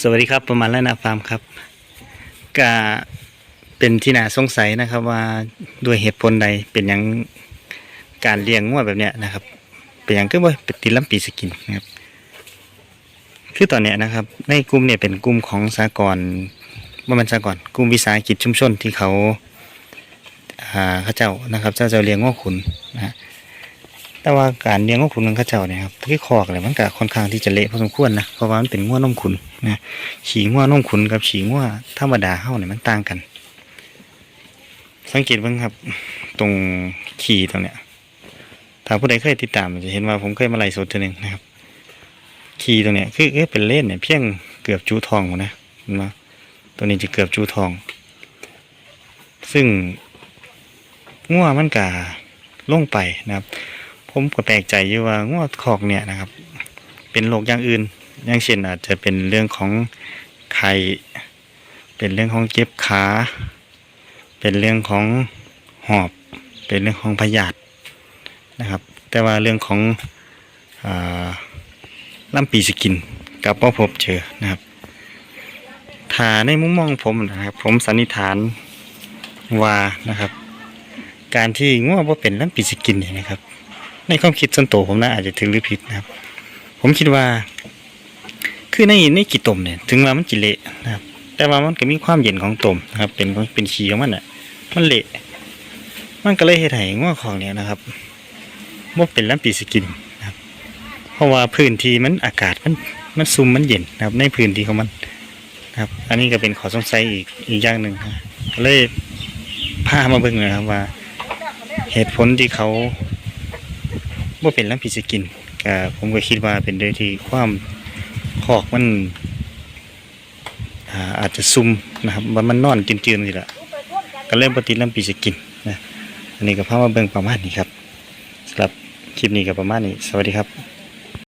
สวัสดีครับประมาณแล้วนาฟาร์มครับก็เป็นที่น่าสงสัยนะครับว่าด้วยเหตุผลใดเป็นหยังการเลี้ยงงัวแบบเนี้ยนะครับ เป็นหยังก็ว่าเป็นติดลำปีสกินนะครับ คือตอนเนี้ยนะครับ ในกลุ่มเนี่ยเป็นกลุ่มของสากลว่ามันสากลกลุ่มวิสาหกิจชุมชนที่เขาอ่าเขาเจ้านะครับ เจ้าเจ้าเลี้ยงงัวขุนนะฮะ แต่ว่าการเลี้ยงงัวขุนของเขาเจ้าเนี่ยครับที่คอกเลยมันก็ค่อนข้างที่จะเละพอสมควรนะเพราะว่ามันเป็นงัวนมขุนนะฉีงัวนมขุนกับฉีงัวธรรมดาเฮาเนี่ยมันต่างกัน สังเกตบ้างครับ ตรงขี่ตรงเนี้ยถ้าผู้ใดเคยติดตามจะเห็นว่าผมเคยมาไล่สดตัวหนึ่งนะครับ ขี่ตรงเนี้ยคือเป็นเล่นเนี่ยเพียงเกือบจูทองหมดนะเห็นไหมตัวนี้จะเกือบจูทอง ซึ่งงัวมันกาลงไปนะครับ ผมก็แปลกใจอยู่ว่างัวคอกเนี่ยนะครับ เป็นโรคอย่างอื่น อย่างเช่นอาจจะเป็นเรื่องของไข่เป็นเรื่องของเจ็บขา เป็นเรื่องของหอบ เป็นเรื่องของพยาธินะครับ แต่ว่าเรื่องของอาล่ำปีสกินกับพ่อพบเจอนะครับถ้าในมุมมองผมนะครับ ผมสันนิษฐานว่านะครับ การที่ง่วงว่าเป็นล่ำปีสกินเนี่ยนะครับ ในความคิดส่วนตัวผมนะอาจจะถึงหรือผิดนะครับ ผมคิดว่า คือในในกี่ตมเนี่ย ถึงว่ามันจิเละนะครับ แต่ว่ามันก็มีความเย็นของตมนะครับ เป็นเป็นขี้ของมันอะ มันเละ มันก็เลยเฮ็ดให้งัวของเนี่ยนะครับบ่เป็นลำปีสกินนะครับ เพราะว่าพื้นที่มันอากาศมันมันซุ่มมันเย็นนะครับ ในพื้นที่ของมันนะครับ อันนี้ก็เป็นข้อสงสัยอีกอีกอย่างหนึ่งนะก็เลยพามาเบิ่งนะครับว่า เหตุผลที่เขา บ่เป็นลำปีสกินก็ผมก็คิดว่าเป็นด้วยที่ความคอกมันอ่าอาจจะซุ่มนะครับว่ามันนอนจืนๆนี่แหละก็เริ่มปฏิลำปีสกินนะอันนี้ก็พามาเบิ่งประมาณนี้ครับสำหรับคลิปนี้ก็ประมาณนี้ สวัสดีครับ